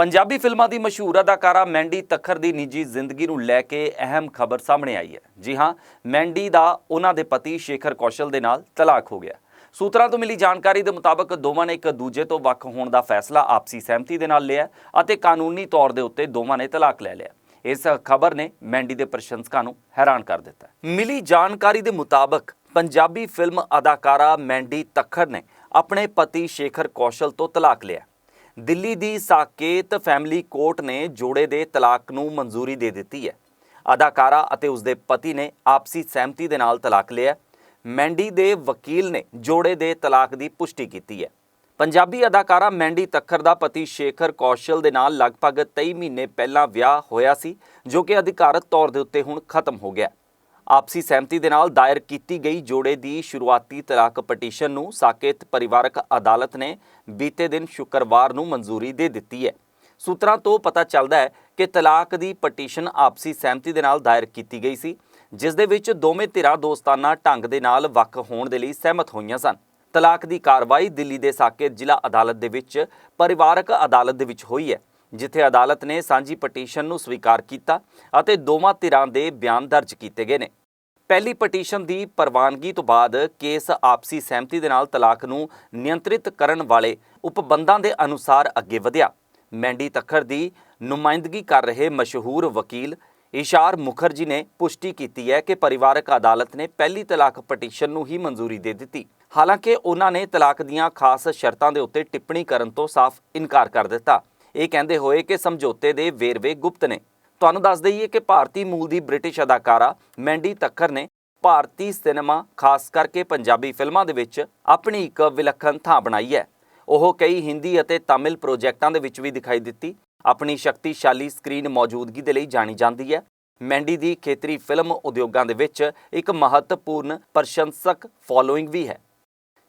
ਪੰਜਾਬੀ ਫਿਲਮਾਂ ਦੀ ਮਸ਼ਹੂਰ ਅਦਾਕਾਰਾ ਮੈਂਡੀ ਤੱਖਰ ਦੀ ਨਿੱਜੀ ਜ਼ਿੰਦਗੀ ਨੂੰ ਲੈ ਕੇ ਅਹਿਮ ਖਬਰ ਸਾਹਮਣੇ ਆਈ ਹੈ। ਜੀ ਹਾਂ, ਮੈਂਡੀ ਦਾ ਉਹਨਾਂ ਦੇ ਪਤੀ ਸ਼ੇਖਰ ਕੌਸ਼ਲ ਦੇ ਨਾਲ ਤਲਾਕ ਹੋ ਗਿਆ। ਸੂਤਰਾਂ ਤੋਂ ਮਿਲੀ ਜਾਣਕਾਰੀ ਦੇ ਮੁਤਾਬਕ ਦੋਵਾਂ ਨੇ ਇੱਕ ਦੂਜੇ ਤੋਂ ਵੱਖ ਹੋਣ ਦਾ ਫੈਸਲਾ ਆਪਸੀ ਸਹਿਮਤੀ ਦੇ ਨਾਲ ਲਿਆ ਅਤੇ ਕਾਨੂੰਨੀ ਤੌਰ ਦੇ ਉੱਤੇ ਦੋਵਾਂ ਨੇ ਤਲਾਕ ਲੈ ਲਿਆ। ਇਸ ਖਬਰ ਨੇ ਮੈਂਡੀ ਦੇ ਪ੍ਰਸ਼ੰਸਕਾਂ ਨੂੰ ਹੈਰਾਨ ਕਰ ਦਿੱਤਾ। ਮਿਲੀ ਜਾਣਕਾਰੀ ਦੇ ਮੁਤਾਬਕ ਪੰਜਾਬੀ ਫਿਲਮ ਅਦਾਕਾਰਾ ਮੈਂਡੀ ਤੱਖਰ ਨੇ ਆਪਣੇ ਪਤੀ ਸ਼ੇਖਰ ਕੌਸ਼ਲ ਤੋਂ ਤਲਾਕ ਲਿਆ। ਦਿੱਲੀ ਦੀ ਸਾਕੇਤ ਫੈਮਿਲੀ ਕੋਰਟ ਨੇ ਜੋੜੇ ਦੇ ਤਲਾਕ ਨੂੰ ਮਨਜ਼ੂਰੀ ਦੇ ਦਿੱਤੀ ਹੈ। ਅਦਾਕਾਰਾ ਅਤੇ ਉਸਦੇ ਪਤੀ ਨੇ ਆਪਸੀ ਸਹਿਮਤੀ ਦੇ ਨਾਲ ਤਲਾਕ ਲਿਆ ਮੈਂਡੀ ਦੇ ਵਕੀਲ ਨੇ ਜੋੜੇ ਦੇ ਤਲਾਕ ਦੀ ਪੁਸ਼ਟੀ ਕੀਤੀ ਹੈ। ਪੰਜਾਬੀ ਅਦਾਕਾਰਾ ਮੈਂਡੀ ਤੱਖਰ ਦਾ ਪਤੀ ਸ਼ੇਖਰ ਕੌਸ਼ਲ ਦੇ ਨਾਲ ਲਗਭਗ 23 ਮਹੀਨੇ ਪਹਿਲਾਂ ਵਿਆਹ ਹੋਇਆ ਸੀ, ਜੋ ਕਿ ਅਧਿਕਾਰਤ ਤੌਰ ਦੇ ਉੱਤੇ ਹੁਣ ਖਤਮ ਹੋ ਗਿਆ ਆਪਸੀ ਸਹਿਮਤੀ ਦੇ ਨਾਲ ਦਾਇਰ ਕੀਤੀ ਗਈ ਜੋੜੇ ਦੀ ਸ਼ੁਰੂਆਤੀ ਤਲਾਕ ਪਟੀਸ਼ਨ ਨੂੰ ਸਾਕੇਤ ਪਰਿਵਾਰਕ ਅਦਾਲਤ ਨੇ ਬੀਤੇ ਦਿਨ ਸ਼ੁੱਕਰਵਾਰ ਨੂੰ ਮਨਜ਼ੂਰੀ ਦੇ ਦਿੱਤੀ ਹੈ। ਸੂਤਰਾਂ ਤੋਂ ਪਤਾ ਚੱਲਦਾ ਹੈ ਕਿ ਤਲਾਕ ਦੀ ਪਟੀਸ਼ਨ ਆਪਸੀ ਸਹਿਮਤੀ ਦੇ ਨਾਲ ਦਾਇਰ ਕੀਤੀ ਗਈ ਸੀ, ਜਿਸ ਦੇ ਵਿੱਚ ਦੋਵੇਂ ਧਿਰਾਂ ਦੋਸਤਾਨਾ ਢੰਗ ਦੇ ਨਾਲ ਵੱਖ ਹੋਣ ਦੇ ਲਈ ਸਹਿਮਤ ਹੋਈਆਂ ਸਨ। ਤਲਾਕ ਦੀ ਕਾਰਵਾਈ ਦਿੱਲੀ ਦੇ ਸਾਕੇਤ ਜ਼ਿਲ੍ਹਾ ਅਦਾਲਤ ਦੇ ਵਿੱਚ ਪਰਿਵਾਰਕ ਅਦਾਲਤ ਦੇ ਵਿੱਚ ਹੋਈ ਹੈ, ਜਿੱਥੇ ਅਦਾਲਤ ਨੇ ਸਾਂਝੀ ਪਟੀਸ਼ਨ ਨੂੰ ਸਵੀਕਾਰ ਕੀਤਾ ਅਤੇ ਦੋਵਾਂ ਧਿਰਾਂ ਦੇ ਬਿਆਨ ਦਰਜ ਕੀਤੇ ਗਏ ਨੇ। ਪਹਿਲੀ ਪਟੀਸ਼ਨ ਦੀ ਪ੍ਰਵਾਨਗੀ ਤੋਂ ਬਾਅਦ ਕੇਸ ਆਪਸੀ ਸਹਿਮਤੀ ਦੇ ਨਾਲ ਤਲਾਕ ਨੂੰ ਨਿਯੰਤਰਿਤ ਕਰਨ ਵਾਲੇ ਉਪਬੰਧਾਂ ਦੇ ਅਨੁਸਾਰ ਅੱਗੇ ਵਧਿਆ। ਮੈਂਡੀ ਤੱਖਰ ਦੀ ਨੁਮਾਇੰਦਗੀ ਕਰ ਰਹੇ ਮਸ਼ਹੂਰ ਵਕੀਲ ਇਸ਼ਾਰ ਮੁਖਰਜੀ ਨੇ ਪੁਸ਼ਟੀ ਕੀਤੀ ਹੈ ਕਿ ਪਰਿਵਾਰਕ ਅਦਾਲਤ ਨੇ ਪਹਿਲੀ ਤਲਾਕ ਪਟੀਸ਼ਨ ਨੂੰ ਹੀ ਮਨਜ਼ੂਰੀ ਦੇ ਦਿੱਤੀ। ਹਾਲਾਂਕਿ ਉਹਨਾਂ ਨੇ ਤਲਾਕ ਦੀਆਂ ਖਾਸ ਸ਼ਰਤਾਂ ਦੇ ਉੱਤੇ ਟਿੱਪਣੀ ਕਰਨ ਤੋਂ ਸਾਫ਼ ਇਨਕਾਰ ਕਰ ਦਿੱਤਾ। ਇਹ ਕਹਿੰਦੇ ਹੋਏ ਕਿ ਸਮਝੌਤੇ ਦੇ ਵੇਰਵੇ ਗੁਪਤ ਨੇ। ਤੁਹਾਨੂੰ ਦੱਸ ਦਈਏ ਕਿ ਭਾਰਤੀ ਮੂਲ ਦੀ ਬ੍ਰਿਟਿਸ਼ ਅਦਾਕਾਰਾ ਮੈਂਡੀ ਤੱਖਰ ਨੇ ਭਾਰਤੀ ਸਿਨੇਮਾ, ਖਾਸ ਕਰਕੇ ਪੰਜਾਬੀ ਫਿਲਮਾਂ ਦੇ ਵਿੱਚ ਆਪਣੀ ਇੱਕ ਵਿਲੱਖਣ ਥਾਂ ਬਣਾਈ ਹੈ। ਉਹ ਕਈ ਹਿੰਦੀ ਅਤੇ ਤਾਮਿਲ ਪ੍ਰੋਜੈਕਟਾਂ ਦੇ ਵਿੱਚ ਵੀ ਦਿਖਾਈ ਦਿੱਤੀ। ਆਪਣੀ ਸ਼ਕਤੀਸ਼ਾਲੀ ਸਕਰੀਨ ਮੌਜੂਦਗੀ ਦੇ ਲਈ ਜਾਣੀ ਜਾਂਦੀ ਹੈ। ਮੈਂਡੀ ਦੀ ਖੇਤਰੀ ਫਿਲਮ ਉਦਯੋਗਾਂ ਦੇ ਵਿੱਚ ਇੱਕ ਮਹੱਤਵਪੂਰਨ ਪ੍ਰਸ਼ੰਸਕ ਫਾਲੋਇੰਗ ਵੀ ਹੈ।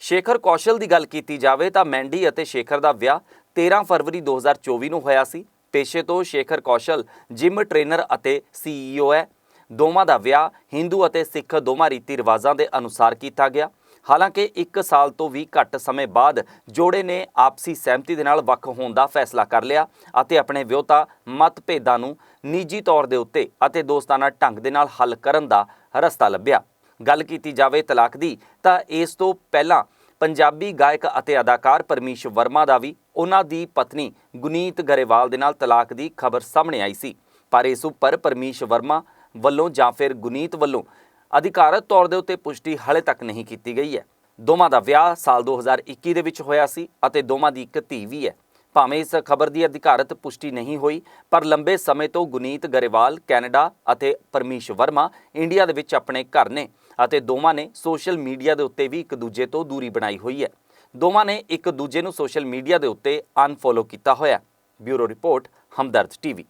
ਸ਼ੇਖਰ ਕੌਸ਼ਲ ਦੀ ਗੱਲ ਕੀਤੀ ਜਾਵੇ ਤਾਂ ਮੈਂਡੀ ਅਤੇ ਸ਼ੇਖਰ ਦਾ ਵਿਆਹ 13 ਫਰਵਰੀ 2024 ਨੂੰ ਹੋਇਆ ਸੀ। ਪੇਸ਼ੇ ਤੋਂ ਸ਼ੇਖਰ ਕੌਸ਼ਲ, ਜਿਮ ਟ੍ਰੇਨਰ ਅਤੇ ਸੀਈਓ ਹੈ। ਦੋਵਾਂ ਦਾ ਵਿਆਹ ਹਿੰਦੂ ਅਤੇ ਸਿੱਖ ਦੋਵਾਂ ਰੀਤੀ ਰਿਵਾਜ਼ਾਂ ਦੇ ਅਨੁਸਾਰ ਕੀਤਾ ਗਿਆ। ਹਾਲਾਂਕਿ 1 ਸਾਲ ਤੋਂ ਵੀ ਘੱਟ ਸਮੇਂ ਬਾਅਦ ਜੋੜੇ ਨੇ ਆਪਸੀ ਸਹਿਮਤੀ ਦੇ ਨਾਲ ਵੱਖ ਹੋਣ ਦਾ ਫੈਸਲਾ ਕਰ ਲਿਆ ਅਤੇ ਆਪਣੇ ਵਿਉਤਾ ਮਤਭੇਦਾਂ ਨੂੰ ਨਿੱਜੀ ਤੌਰ ਦੇ ਉੱਤੇ ਅਤੇ ਦੋਸਤਾਨਾ ਢੰਗ ਦੇ ਨਾਲ ਹੱਲ ਕਰਨ ਦਾ ਰਸਤਾ ਲੱਭਿਆ। ਗੱਲ ਕੀਤੀ ਜਾਵੇ ਤਲਾਕ ਦੀ ਤਾਂ ਇਸ ਤੋਂ ਪਹਿਲਾਂ ਪੰਜਾਬੀ ਗਾਇਕ ਅਤੇ ਅਦਾਕਾਰ ਪਰਮੀਸ਼ ਵਰਮਾ ਦਾ ਵੀ ਉਹਨਾਂ ਦੀ ਪਤਨੀ ਗੁਨੀਤ ਗਰੇਵਾਲ ਦੇ ਨਾਲ ਤਲਾਕ ਦੀ ਖਬਰ ਸਾਹਮਣੇ ਆਈ ਸੀ। ਪਰ ਇਸ ਉੱਪਰ ਪਰਮੀਸ਼ ਵਰਮਾ ਵੱਲੋਂ ਜਾਂ ਫਿਰ ਗੁਨੀਤ ਵੱਲੋਂ ਅਧਿਕਾਰਤ ਤੌਰ ਦੇ ਉੱਤੇ ਪੁਸ਼ਟੀ ਹਾਲੇ ਤੱਕ ਨਹੀਂ ਕੀਤੀ ਗਈ ਹੈ। ਦੋਵਾਂ ਦਾ ਵਿਆਹ ਸਾਲ 2021 ਦੇ ਵਿੱਚ ਹੋਇਆ ਸੀ ਅਤੇ ਦੋਵਾਂ ਦੀ ਇੱਕ ਧੀ ਵੀ ਹੈ। ਭਾਵੇਂ ਇਸ ਖਬਰ ਦੀ ਅਧਿਕਾਰਤ ਪੁਸ਼ਟੀ ਨਹੀਂ ਹੋਈ, ਪਰ ਲੰਬੇ ਸਮੇਂ ਤੋਂ ਗੁਨੀਤ ਗਰੇਵਾਲ ਕੈਨੇਡਾ ਅਤੇ ਪਰਮੀਸ਼ ਵਰਮਾ ਇੰਡੀਆ ਦੇ ਵਿੱਚ ਆਪਣੇ ਘਰ ਨੇ ਅਤੇ ਦੋਵਾਂ ਨੇ ਸੋਸ਼ਲ ਮੀਡੀਆ ਦੇ ਉੱਤੇ ਵੀ ਇੱਕ ਦੂਜੇ ਤੋਂ ਦੂਰੀ ਬਣਾਈ ਹੋਈ ਹੈ। ਦੋਵਾਂ ਨੇ ਇੱਕ ਦੂਜੇ ਨੂੰ ਸੋਸ਼ਲ ਮੀਡੀਆ ਦੇ ਉੱਤੇ ਅਨਫੋਲੋ ਕੀਤਾ ਹੋਇਆ ਬਿਊਰੋ ਰਿਪੋਰਟ, ਹਮਦਰਦ ਟੀਵੀ।